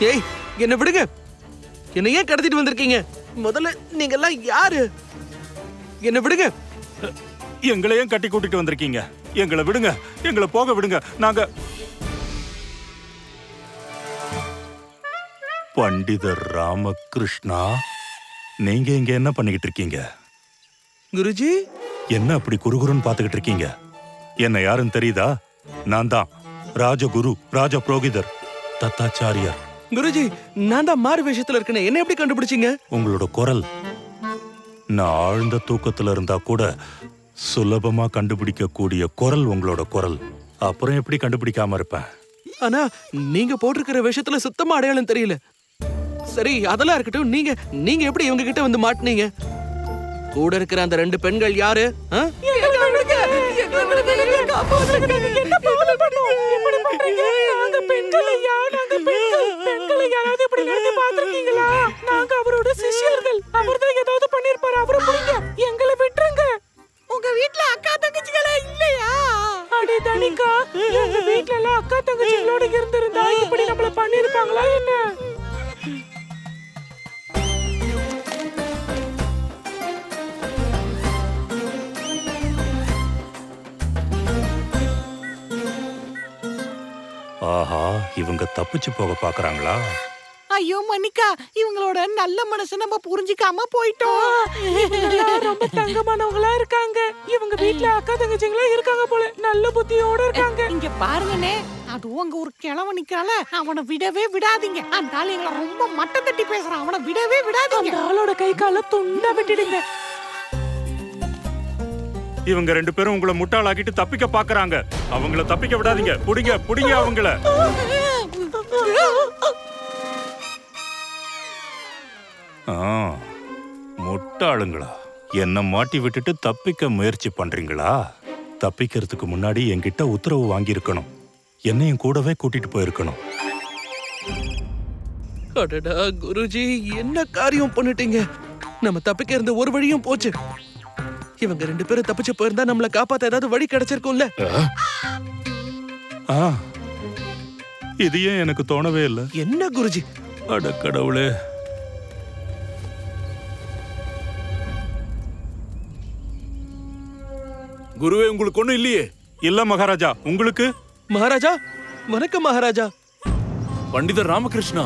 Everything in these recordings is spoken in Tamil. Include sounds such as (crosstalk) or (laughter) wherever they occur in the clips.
ஏய் என்ன விடுங்க. என்ன ஏன் கடத்திட்டு வந்திருக்கீங்க? முதல்ல நீங்க எல்லாம் யாரு? என்ன விடுங்க. எங்களையும் கட்டி கூட்டிட்டு வந்திருக்கீங்க? எங்களை விடுங்க. எங்களை போக விடுங்க. நாங்க பண்டிதர் ராமகிருஷ்ணா நீங்க இங்க என்ன பண்ணிக்கிட்டு இருக்கீங்க? குருஜி? என்ன அப்படி குறுகுறுன்னு பாத்துக்கிட்டு இருக்கீங்க? என்ன யாருன்னு தெரியுதா? நான் தான். ராஜகுரு ராஜ புரோகிதர் தத்தாச்சாரியார். குருஜி நான் தான் மாறு வேஷத்துல இருக்கேன். என்ன எப்படி கண்டுபிடிச்சீங்க? உங்களோட குரல் நான் ஆழ்ந்த தூக்கத்துல இருந்தா கூட சுலபமா கண்டுபிடிக்க கூடிய குரல் உங்களோட குரல். அப்புறம் எப்படி கண்டுபிடிக்காம இருப்பேன் ஆனா நீங்க போட்டிருக்கிற வேஷத்துல சுத்தமா அடையாளம் தெரியல. சரி அதெல்லாம் இருக்கட்டும். நீங்க நீங்க எப்படி இவங்க கிட்ட வந்து மாட்டுனீங்க? கூட இருக்கிற அந்த ரெண்டு பெண்கள் யாரு? ஆ? என்ன யாராவது இப்படி நடத்தி பார்த்திருக்கீங்களா? நாங்க அவரோட சிஷ்யர்கள். அவர்தான் ஏதாவது பண்ணிருப்பாரு. அவரை பிடிங்க. எங்களை விட்டுருங்க. உங்க வீட்ல அக்கா தங்கச்சிகளே இல்லையா அடே தனிகா, எங்க வீட்ல எல்லாம் அக்கா தங்கச்சிகளோட இருந்திருந்தா இப்படி நம்மள பண்ணிருப்பாங்களா என்ன இவங்க தப்பிச்சு போக பாக்குறாங்களா? ஐயோ மன்னிக்கா. இவங்களோட நல்ல மனசை நம்ம புரிஞ்சுக்காம போயிட்டோம். ரொம்ப தங்கமானவங்களா இருக்காங்க. இவங்க வீட்ல அக்கா தங்கச்சிங்களா இருக்காங்க போல. நல்ல புத்தியோட இருக்காங்க. இங்க பாருங்கண்ணே அதுவும் அங்க ஒரு கிழவன் நிக்கிறால அவனை விடவே விடாதீங்க. அந்த ஆள் எங்களை ரொம்ப மட்டம் தட்டி பேசுறான் அவனை விடவே விடாதீங்க. அந்த ஆளோட கை கால துண்டா விட்டுடுங்க. இவங்க ரெண்டு பேரும் உங்களை முட்டாளாக்கிட்டு தப்பிக்க பாக்குறாங்க. அவங்கள தப்பிக்க விடாதீங்க. புடிங்க புடிங்க அவங்கள. ஆ, முட்டாளுங்களா என்ன மாட்டி விட்டுட்டு தப்பிக்க முயற்சி பண்றீங்களா? தப்பிக்கிறதுக்கு முன்னாடி என்கிட்ட உத்தரவு வாங்கியிருக்கணும். என்னையும் கூடவே கூட்டிட்டு போயிருக்கணும். அடடா குருஜி என்ன காரியம் பண்ணிட்டீங்க? நம்ம தப்பிக்க இருந்த ஒரு வழியும் போச்சு. இவங்க ரெண்டு பேரும் தப்பிச்சு போயிருந்தா நம்மள காப்பாத்த ஏதாவது வழி கிடைச்சிருக்கும்ல? ஆ, இது ஏன் எனக்கு தோணவே இல்லை? என்ன குருஜி? அட கடவுளே. குருவே உங்களுக்கு ஒண்ணும் இல்லையே. இல்ல மகாராஜா உங்களுக்கு? மகாராஜா வணக்கம் மகாராஜா. பண்டிதர் ராமகிருஷ்ணா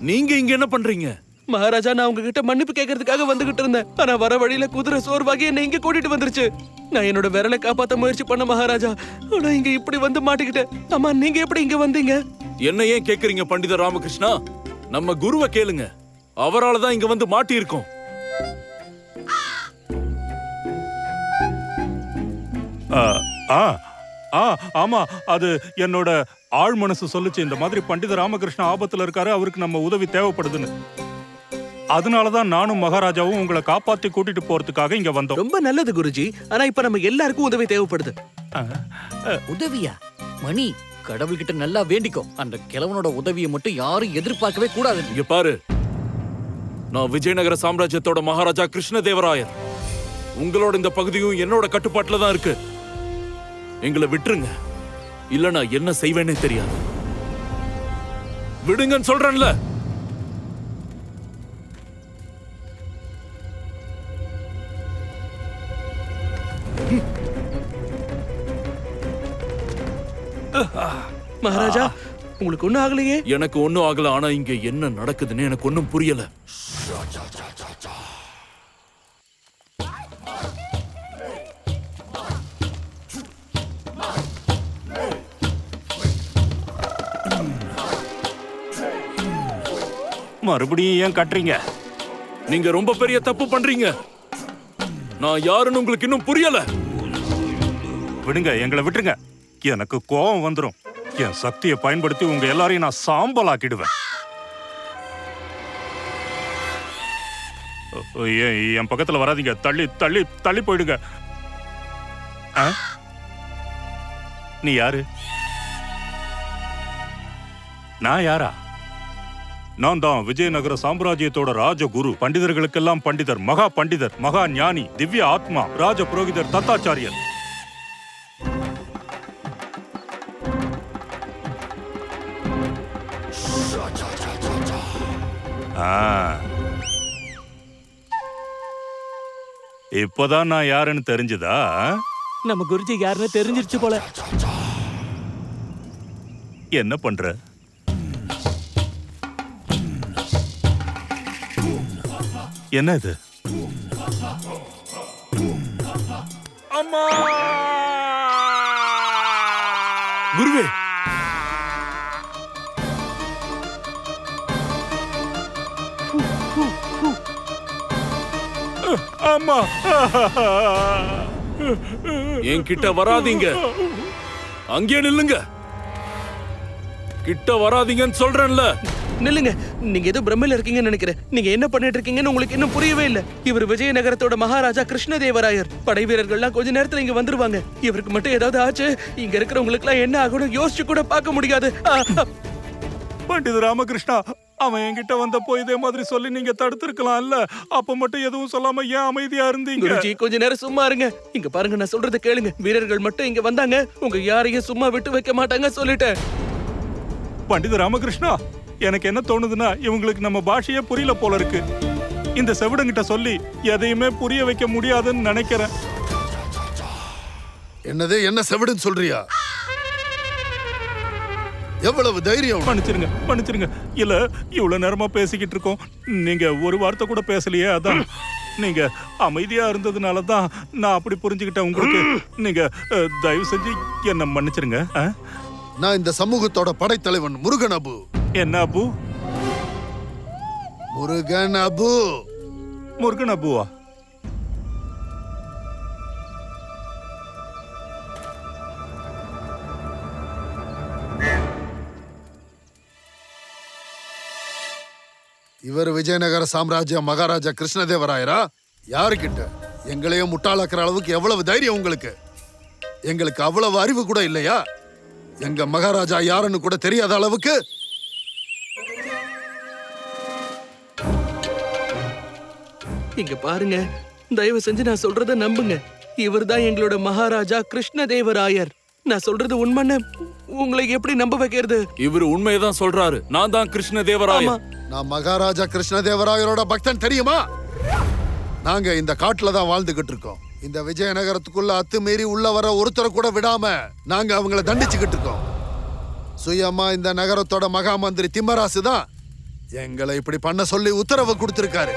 நீங்க இங்க என்ன பண்றீங்க? மகாராஜா நான் உங்ககிட்ட மன்னிப்பு கேட்கறதுக்காக வந்துகிட்டு இருந்தேன். ஆனா வர வழியில குதிரை சோர்வாகி என்னை இங்க கூட்டிட்டு வந்துருச்சு. நான் என்னோட விரலை காப்பாத்த முயற்சி பண்ண மகாராஜா. ஆனா இங்க இப்படி வந்து மாட்டிக்கிட்டேன். அம்மா நீங்க எப்படி இங்க வந்தீங்க? என்ன ஏன் கேக்குறீங்க பண்டிதர் ராமகிருஷ்ணா? நம்ம குருவை கேளுங்க. அவரால தான் இங்க வந்து மாட்டி இருக்கோம் ஆ, ஆ ஆ ஆமா அது என்னோட ஆழ் மனசு சொல்லுச்சு. இந்த மாதிரி பண்டித ராமகிருஷ்ண ஆபத்துல இருக்காரு அவருக்கு நம்ம உதவி தேவைப்படுதுன்னு. அதனாலதான் நானும் மகாராஜாவும் உங்களை காப்பாத்தி கூட்டிட்டு போறதுக்காக இங்க வந்தோம். ரொம்ப நல்லது குருஜி. ஆனா இப்ப நம்ம எல்லாருக்கும் உதவி தேவைப்படுது. உதவியா? மணி கடவுள்கிட்ட நல்லா வேண்டிக்கோ. அந்த கிழவனோட உதவியை மட்டும் யாரும் எதிர்பார்க்கவே கூடாது. இங்க பாரு. நான் விஜயநகர சாம்ராஜ்யத்தோட மகாராஜா கிருஷ்ணதேவராயர். உங்களோட இந்த பகுதியும் என்னோட கட்டுப்பாட்டுல தான் இருக்கு. எங்களை விட்டுருங்க. இல்ல நான் என்ன செய்வேனே தெரியாது. விடுங்கன்னு சொல்றேன்ல. மகாராஜா உங்களுக்கு ஒண்ணும் ஆகலையே? எனக்கு ஒண்ணும் ஆகல ஆனா இங்க என்ன நடக்குதுன்னு எனக்கு ஒண்ணும் புரியல. மறுபடியும் ஏன் கட்டுறீங்க? நீங்க ரொம்ப பெரிய தப்பு பண்றீங்க. நான் யாருன்னு உங்களுக்கு இன்னும் புரியல. விடுங்க எங்களை விட்டுருங்க. எனக்கு கோபம் வந்துரும். என் சக்தியை பயன்படுத்தி உங்க எல்லாரையும் நான் சாம்பல் ஆக்கிடுவேன் என் பக்கத்துல வராதீங்க. தள்ளி தள்ளி தள்ளி போயிடுங்க. ஆ? நீ யாரு? நான் யாரா? நான் தான் விஜயநகர சாம்ராஜ்யத்தோட ராஜகுரு. பண்டிதர்களுக்கெல்லாம் பண்டிதர் மகா பண்டிதர் மகா ஞானி திவ்ய ஆத்மா ராஜ புரோகிதர் தத்தாச்சாரியர் இப்போதான் நான் யாருன்னு தெரிஞ்சுதா? நம்ம குருஜி யாருன்னு தெரிஞ்சிருச்சு போல. என்ன பண்ற? என்ன இது குருவே அம்மா என்கிட்ட வராதீங்க. அங்கே நில்லுங்க. கிட்ட வராதீங்கன்னு சொல்றேன்ல. நில்லுங்க. நீங்க ஏதோ பிரம்மையில இருக்கீங்கன்னு நினைக்கிறேன். நீங்க என்ன பண்ணிட்டு இருக்கீங்கன்னு உங்களுக்கு இன்னும் புரியவே இல்ல. இவர் விஜயநகரத்தோட மகாராஜா கிருஷ்ணதேவராயர். படை வீரர்கள்லாம் கொஞ்ச நேரத்துல இங்க வந்துருவாங்க. இவருக்கு மட்டும் ஏதாவது ஆச்சு? இங்க இருக்கிறவங்களுக்கு எல்லாம் என்ன ஆகணும் யோசிச்சு கூட பார்க்க முடியாது. பண்டித ராமகிருஷ்ணா அவன் என்கிட்ட வந்தப்போ இதே மாதிரி சொல்லி நீங்க தடுத்திருக்கலாம்ல. அப்ப மட்டும் எதுவும் சொல்லாம ஏன் அமைதியா இருந்தீங்க? குருஜி கொஞ்ச நேரம் சும்மா இருங்க. இங்க பாருங்க நான் சொல்றத கேளுங்க. வீரர்கள் மட்டும் இங்க வந்தாங்க. உங்க யாரையும் சும்மா விட்டு வைக்க மாட்டாங்க சொல்லிட்டேன். பண்டித ராமகிருஷ்ணா எனக்கு என்ன தோணுதுன்னா இவங்களுக்கு நம்ம பாஷையே புரியல போல இருக்கு. இந்த செவிடங்கிட்ட சொல்லி எதையுமே புரிய வைக்க முடியாதுன்னு நினைக்கிறேன். என்னது என்ன செவிடுன்னு சொல்றியா? எவ்வளவு தைரியம்? மன்னிச்சிருங்க மன்னிச்சிருங்க. இல்ல இவ்வளவு நேரமா பேசிக்கிட்டு இருக்கோம். நீங்க ஒரு வார்த்தை கூட பேசலையே அதான். நீங்க அமைதியா இருந்ததுனால தான் நான் அப்படி புரிஞ்சுக்கிட்டேன் உங்களுக்கு. நீங்க தயவு செஞ்சு என்ன மன்னிச்சிருங்க? நான் இந்த சமூகத்தோட படைத்தலைவன் முருகன் அபு. என்ன அபு? முருகன் அபு. முருகன் அபுவா? இவர் விஜயநகர சாம்ராஜ்ய மகாராஜா கிருஷ்ணதேவராயரா? யாருக்கிட்ட? எங்களையும் முட்டாளாக்குற அளவுக்கு எவ்வளவு தைரியம் உங்களுக்கு? எங்களுக்கு அவ்வளவு அறிவு கூட இல்லையா? எங்க மகாராஜா யாருன்னு கூட தெரியாத அளவுக்கு? இங்க பாருங்க. தயவு செஞ்சு நான் சொல்றத நம்புங்க. இவர்தான் எங்களோட மகாராஜா கிருஷ்ணதேவராயர். நான் சொல்றது உண்மைன்னு உங்களை எப்படி நம்ப வைக்கிறது? இவர் உண்மையதான் சொல்றாரு. நான் தான் கிருஷ்ண ஆமா. தேவராயர் நான் மகாராஜா கிருஷ்ணதேவராயரோட பக்தன் தெரியுமா? நாங்க இந்த காட்டுல தான் வாழ்ந்துகிட்டு இருக்கோம். இந்த விஜயநகரத்துக்குள்ள அத்துமீறி உள்ள வர ஒருத்தரை கூட விடாம நாங்க அவங்கள தண்டிச்சுக்கிட்டு இருக்கோம். சுயமா இந்த நகரத்தோட மகா மந்திரி திம்மராசு தான் எங்களை இப்படி பண்ண சொல்லி உத்தரவு கொடுத்திருக்காரு.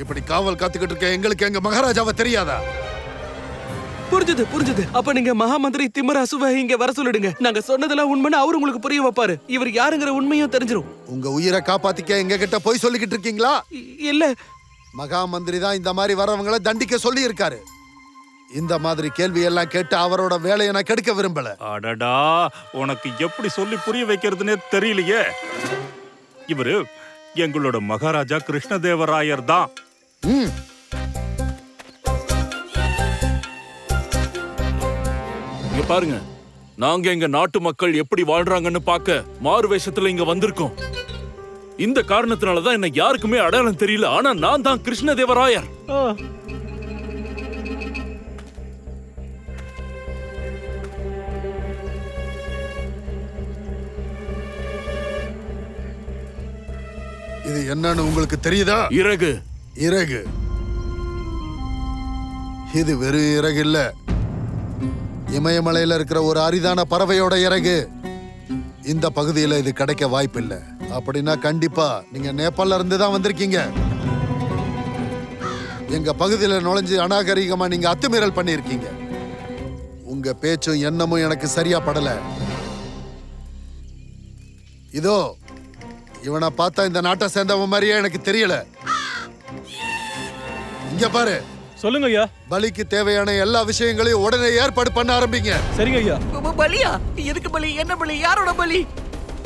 இப்படி காவல் காத்துக்கிட்டு இருக்க எங்களுக்கு எங்க மகாராஜாவை தெரியாதா? புரிஞ்சுது புரிஞ்சுது. அப்ப நீங்க மகாமந்திரி திம்மராசுவை இங்க வர சொல்லிடுங்க. நாங்க சொன்னதெல்லாம் உண்மைன்னு அவர் உங்களுக்கு புரிய வைப்பாரு. இவர் யாருங்கிற உண்மையும் தெரிஞ்சிரும். உங்க உயிரை காப்பாத்திக்க எங்க கிட்ட போய் சொல்லிக்கிட்டு இருக்கீங்களா? இல்ல. மகா மந்திரி தான் இந்த மாதிரி வர்றவங்கள தண்டிக்க சொல்லி இருக்காரு இந்த மாதிரி கேள்வி எல்லாம் கேட்டு அவரோட வேலையை நான் கெடுக்க விரும்பல. அடடா உனக்கு எப்படி சொல்லி புரிய வைக்கிறதுனே தெரியலையே. இவரு எங்களோட மகாராஜா கிருஷ்ணதேவராயர் தான். இங்க பாருங்க. நாங்க எங்க நாட்டு மக்கள் எப்படி வாழ்றாங்கன்னு பார்க்க மாறு வேஷத்துல இங்க வந்திருக்கோம். இந்த காரணத்தினால தான் என்ன யாருக்குமே அடையாளம் தெரியல. ஆனா நான் தான் கிருஷ்ண தேவராயர் இது என்னன்னு உங்களுக்கு தெரியுதா? இறகு. இறகு. இது வெறும் இறகு இல்ல. இமயமலையில இருக்கிற ஒரு அரிதான பறவையோட இறகு. இந்த பகுதியில இது கிடைக்க வாய்ப்பில்லை. அப்படின்னா கண்டிப்பா நீங்க நேபாள்ல இருந்து தான் வந்திருக்கீங்க. எங்க பகுதியில நுழைஞ்சு அநாகரிகமா நீங்க அத்துமீறல் பண்ணியிருக்கீங்க. உங்க பேச்சும் எண்ணமும் எனக்கு சரியா படல. இதோ இவனை பார்த்தா இந்த நாட்டை சேர்ந்தவன் மாதிரியே எனக்கு தெரியல. இங்க பாரு. சொல்லுங்க ஐயா. பலிக்கு தேவையான எல்லா விஷயங்களையும் உடனே ஏற்பாடு பண்ண ஆரம்பிங்க. சரிங்க ஐயா. பலியா? எதுக்கு பலி? என்ன பலி? யாரோட பலி?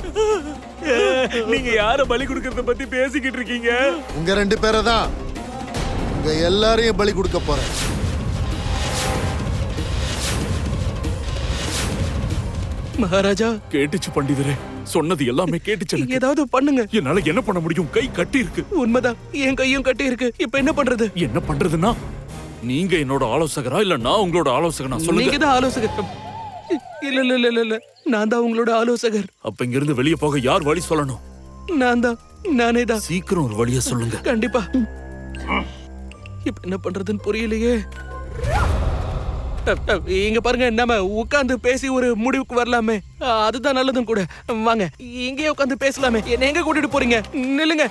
(laughs) நீங்க யார பலி கொடுக்கறத பத்தி பேசிக்கிட்டு இருக்கீங்க? உங்க ரெண்டு பேரை தான் உங்க எல்லாரையும் பலி கொடுக்க போறேன். மகாராஜா. கேட்டுச்சு பண்டிதரே. சொன்னது எல்லாமே கேட்டுச்சு எனக்கு. ஏதாவது பண்ணுங்க. என்னால என்ன பண்ண முடியும்? கை கட்டி இருக்கு உண்மைதான். என் கையும் கட்டி இருக்கு இப்ப என்ன பண்றது? என்ன பண்றதுன்னா நீங்க என்னோட ஆலோசகரா? இல்ல நான் உங்களோட ஆலோசகனா? நீங்க சொல்லுங்க தான் ஆலோசகர். இல்ல இல்ல இல்ல இல்ல நான் தான் உங்களோட ஆலோசகர். அப்ப இங்க இருந்து வெளியே போக யார் வழி சொல்லணும்? நான் தான். நானே தான். சீக்கிரம் ஒரு வழியா சொல்லுங்க. கண்டிப்பா. இப்ப என்ன பண்றதுன்னு புரியலையே. இங்க பாருங்க நம்ம உட்கார்ந்து பேசி ஒரு முடிவுக்கு வரலாமே. அதுதான் நல்லதும் கூட. வாங்க இங்கேயே உட்கார்ந்து பேசலாமே. என்ன எங்க கூட்டிட்டு போறீங்க? நில்லுங்க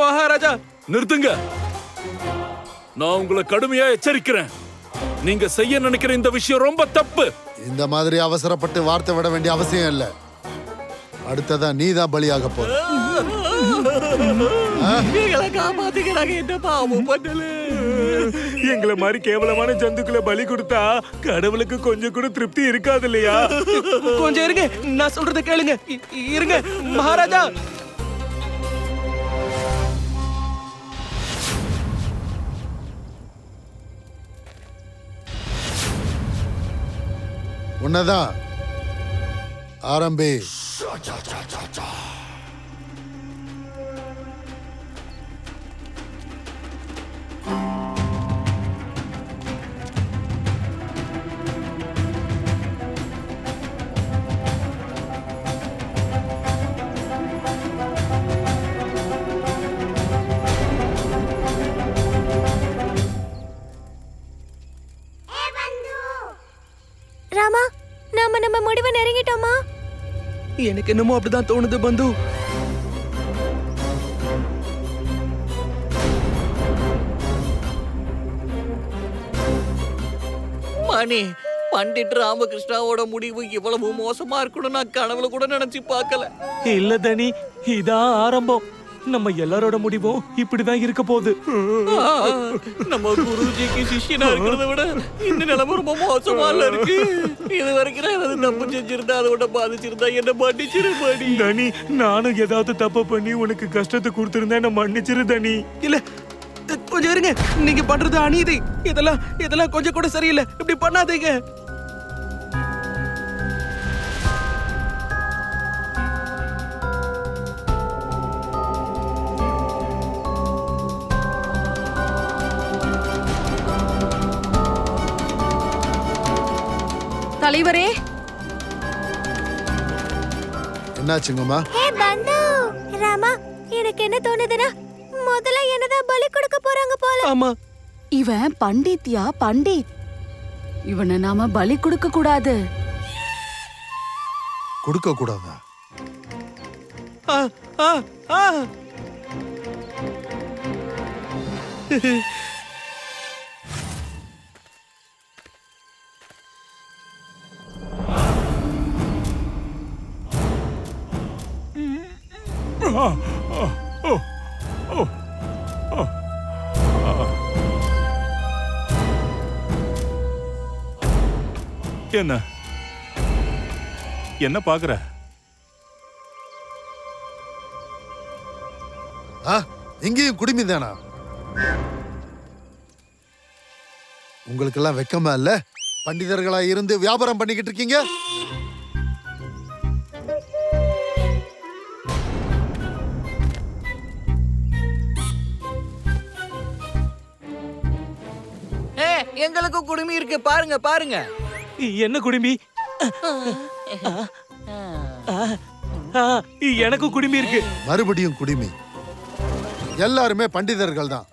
மகாராஜா. நிறுத்துங்க. நான் உங்களை கடுமையா எச்சரிக்கிறேன். நீங்க செய்ய நினைக்கிற இந்த விஷயம் ரொம்ப தப்பு. இந்த மாதிரி அவசரப்பட்டு வார்த்தை விட வேண்டிய அவசியம் இல்ல. அடுத்ததா நீ தான் பலியாக போற. எங்களை காப்பாத்துங்க நாங்க என்ன பாவம் பண்ணல? எங்களை மாதிரி கேவலமான ஜந்துக்களை பலி கொடுத்தா கடவுளுக்கு கொஞ்சம் கூட திருப்தி இருக்காது இல்லையா? கொஞ்சம் இருங்க நான் சொல்றத கேளுங்க. இருங்க மகாராஜா. உன்னதான். ஆரம்பி. ராமா நாம நம்ம முடிவை நெருங்கிட்டோமா? எனக்கு என்னமோ அப்படிதான் தோணுது பந்து. மணி பண்டிட் ராமகிருஷ்ணாவோட முடிவு இவ்வளவு மோசமா இருக்கணும் நான் கனவுல கூட நினைச்சு பார்க்கல. இல்ல தனி. இதான் ஆரம்பம். நம்ம எல்லாரோட முடிவும் இப்படிதான் இருக்க போகுது. நம்ம குருஜிக்கு சிஷ்யனா இருக்கிறத விட இந்த நிலைமை ரொம்ப மோசமா இல்ல இருக்கு. இது வரைக்கும் நான் ஏதாவது தப்பு செஞ்சிருந்தா அதோட பாதிச்சிருந்தா என்ன மன்னிச்சிரு மணி. தனி நானும் ஏதாவது தப்பு பண்ணி உனக்கு கஷ்டத்தை கொடுத்திருந்தேன் என்ன மன்னிச்சிரு தனி. இல்ல கொஞ்சம் இருங்க. நீங்க பண்றது அநீதி. இதெல்லாம் இதெல்லாம் கொஞ்சம் கூட சரியில்லை. இப்படி பண்ணாதீங்க. தலைவரே. என்னாச்சுங்கம்மா? ஹே பந்து! ராமா எனக்கு என்ன தோணுதுன்னா முதல்ல என்னதான் பலி கொடுக்க போறாங்க போல. ஆமா. இவன் பண்டித்யா பண்டித். இவனை நாம பலி கொடுக்க கூடாது. கொடுக்க கூடாதா? ஆ ஆ ஆ. என்ன? என்ன பாக்குற ஆ இங்கேயும் குடிமி தானா உங்களுக்கெல்லாம் வெக்கமா இல்ல? பண்டிதர்களா இருந்து வியாபாரம் பண்ணிக்கிட்டு இருக்கீங்க? ஏ, எங்களுக்கும் குடுமி இருக்கு. பாருங்க பாருங்க. என்ன குடுமி? எனக்கும் குடிமி குடுமி இருக்கு. மறுபடியும் குடிமி. எல்லாருமே பண்டிதர்கள் தான்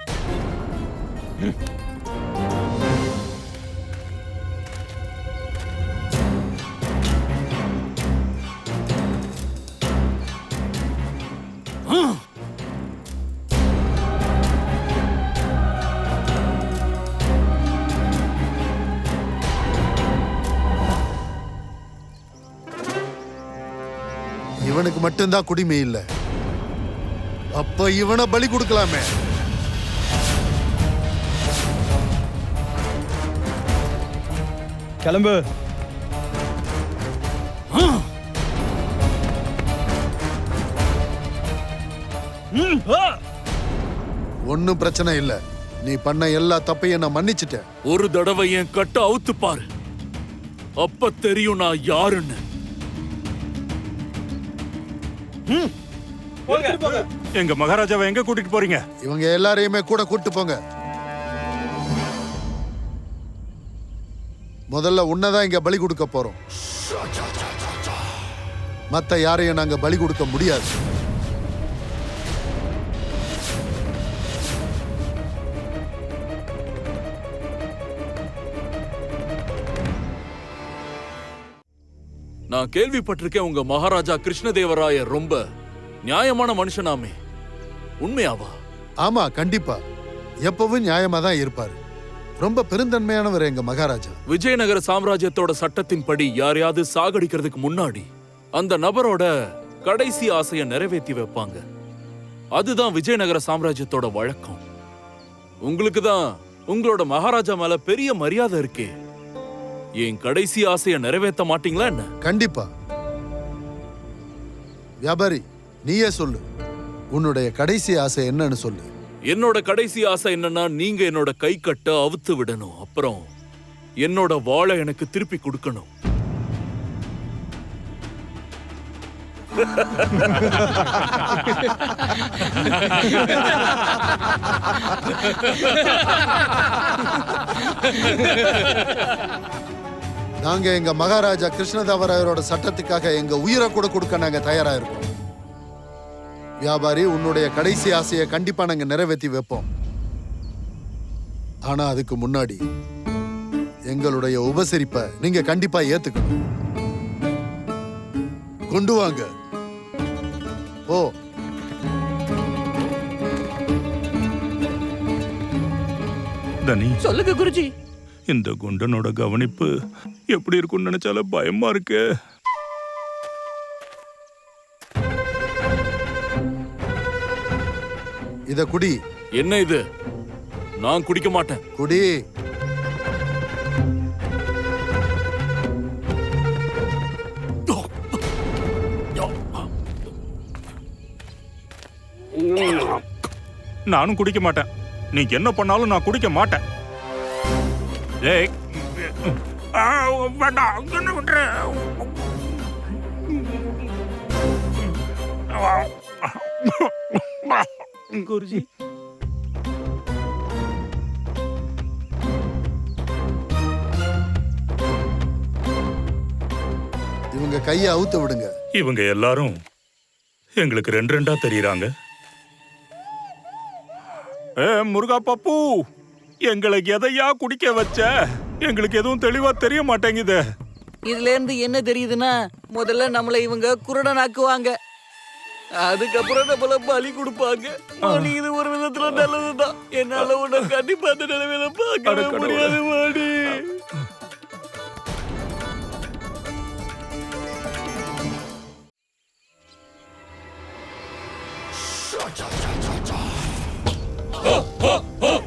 இவனுக்கு மட்டும்தான் குடிமை இல்ல. அப்ப இவனை பலி கொடுக்கலாமே. கிளம்பு. ஒன்னும் பிரச்சனை இல்ல. நீ பண்ண எல்லா தப்பையும் நான் மன்னிச்சிட்டேன். ஒரு தடவை என் கட்ட அவுத்து பாரு. அப்ப தெரியும் நான் யாருன்னு. எங்க மகாராஜாவை எங்க கூட்டிட்டு போறீங்க? இவங்க எல்லாரையுமே கூட கூட்டு போங்க. முதல்ல உன்னதான் இங்க பலி கொடுக்க போறோம். மத்த யாரையும் நாங்க பலி கொடுக்க முடியாது. நான் கேள்விப்பட்டிருக்கேன் உங்க மகாராஜா கிருஷ்ணதேவராயர் ரொம்ப நியாயமான மனுஷனாமே. உண்மையாவா? ஆமா கண்டிப்பா. எப்பவும் நியாயமா தான் இருப்பாரு. ரொம்ப பெருந்தன்மையானவர் எங்க மகாராஜா. விஜயநகர சாம்ராஜ்யத்தோட சட்டத்தின்படி யாரையாவது சாகடிக்கிறதுக்கு முன்னாடி அந்த நபரோட கடைசி ஆசையை நிறைவேற்றி வைப்பாங்க. அதுதான் விஜயநகர சாம்ராஜ்யத்தோட வழக்கம். உங்களுக்கு தான் உங்களோட மகாராஜா மேல பெரிய மரியாதை இருக்கே. என் கடைசி ஆசையை நிறைவேற்ற மாட்டீங்களா என்ன? கண்டிப்பா. வியாபாரி நீயே சொல்லு. உன்னுடைய கடைசி ஆசை என்னன்னு சொல்லு. என்னோட கடைசி ஆசை என்னன்னா நீங்க என்னோட கை கட்ட அவுத்து விடணும். அப்புறம் என்னோட வாளை எனக்கு திருப்பி கொடுக்கணும். (laughs) நாங்க எங்க மகாராஜா கிருஷ்ணதேவராயரோட சட்டத்துக்காக எங்க உயிரை கூட கொடுக்க நாங்க தயாரா இருக்கோம். வியாபாரி உன்னுடைய கடைசி ஆசையை கண்டிப்பா நாங்க நிறைவேற்றி வைப்போம். ஆனா அதுக்கு முன்னாடி எங்களுடைய உபசரிப்பை நீங்க கண்டிப்பா ஏத்துக்கணும். கொண்டு வாங்க. ஓ தனி. சொல்லுங்க குருஜி. இந்த குண்டனோட கவனிப்பு எப்படி இருக்கும்னு நினைச்சாலே பயமா இருக்கு. இத குடி. என்ன இது? நான் குடிக்க மாட்டேன். குடி. நானும் குடிக்க மாட்டேன். நீ என்ன பண்ணாலும் நான் குடிக்க மாட்டேன். ஏய். வேண்டாம் என்ன விட்டுரு. குருஜி. இவங்க கையை அவுத்து விடுங்க. இவங்க எல்லாரும் எங்களுக்கு ரெண்டு ரெண்டா தெரியறாங்க. ஏ முருகா பப்பு எங்களுக்கு எதையா குடிக்க வச்ச? எங்களுக்கு எதுவும் தெளிவா தெரிய மாட்டேங்குது. இதுல இருந்து என்ன தெரியுதுன்னா முதல்ல நம்மள இவங்க குருடனாக்குவாங்க. அதுக்கப்புறம் நம்மள பலி கொடுப்பாங்க. மணி இது ஒரு விதத்துல நல்லதுதான். என்னால உன்னை கண்டிப்பா அந்த நிலைமையில பார்க்கவே அட கடவுளே. முடியாது மாடி ஐயா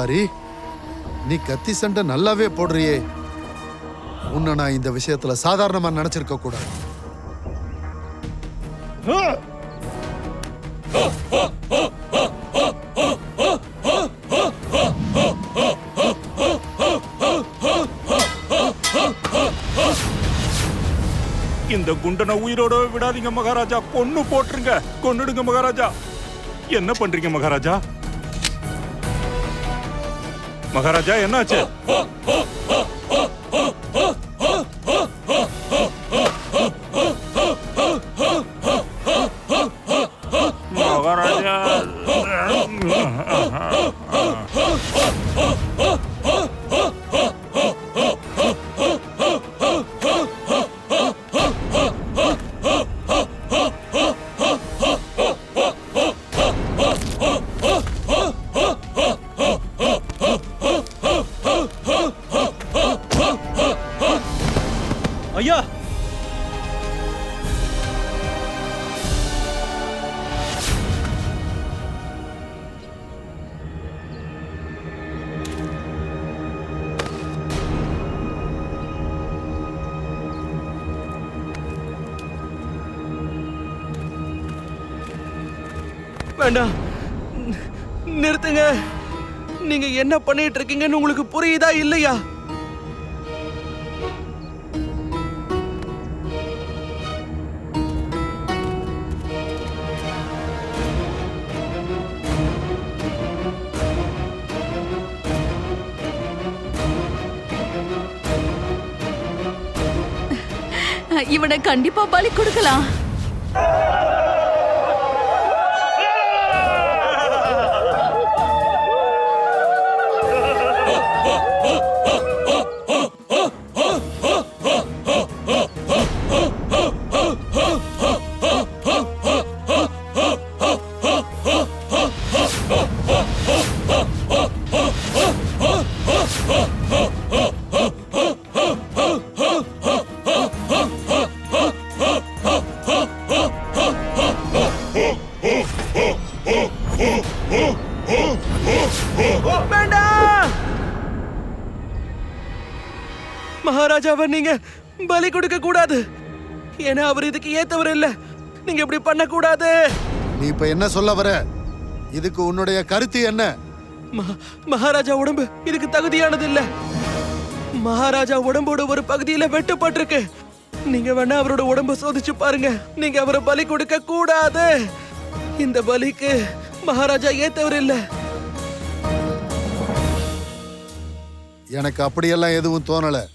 வியாபாரி நீ கத்தி சண்டை நல்லாவே போடுறியே. உன்னை நான் இந்த விஷயத்துல சாதாரணமா நினைச்சிருக்க கூடாது. இந்த குண்டனை உயிரோட விடாதீங்க மகாராஜா. கொன்னு போட்டுருங்க. கொன்னுடுங்க மகாராஜா. என்ன பண்றீங்க மகாராஜா? மகாராஜா என்னாச்சு? நீங்க என்ன பண்ணிட்டு இருக்கீங்கன்னு உங்களுக்கு புரியுதா இல்லையா? இவனை கண்டிப்பா பலி கொடுக்கலாம். பலி கொடுக்க கூடாது. ஏன்னா அவர் இதுக்கு ஏத்தவர் இல்ல. நீங்க இப்படி பண்ண கூடாது நீ இப்ப என்ன சொல்ல வர? இதுக்கு உன்னுடைய கருத்து என்ன? மகா- மகாராஜா உடம்பு இதுக்கு தகுதியானது இல்ல. மகாராஜா உடம்போட ஒரு பகுதியில வெட்டுப்பட்டிருக்கு. நீங்க வேணா அவரோட உடம்ப சோதிச்சு பாருங்க. நீங்க அவரை பலி கொடுக்க கூடாது. இந்த பலிக்கு மகாராஜா ஏத்தவர் இல்ல. எனக்கு அப்படியெல்லாம் எதுவும் தோணல.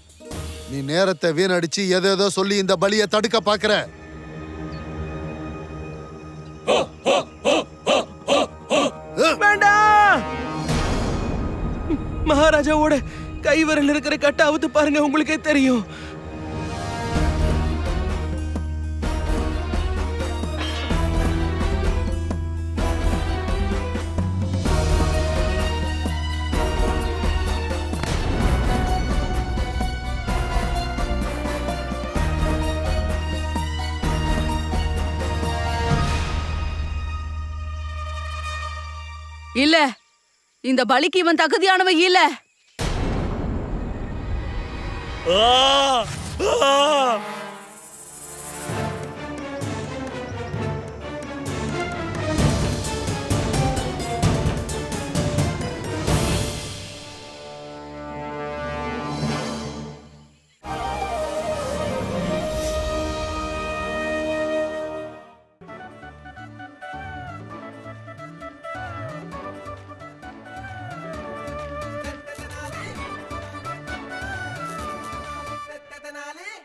நீ நேரத்தை வீணடிச்சு எதேதோ சொல்லி இந்த பலியை தடுக்க பாக்குற மகாராஜாவோட கைவரில் இருக்கிற கட்டை அவுத்து பாருங்க உங்களுக்கே தெரியும். இல்ல இந்த பலிக்கு இவன் தகுதியானவன் இல்ல ஆ! ஆ!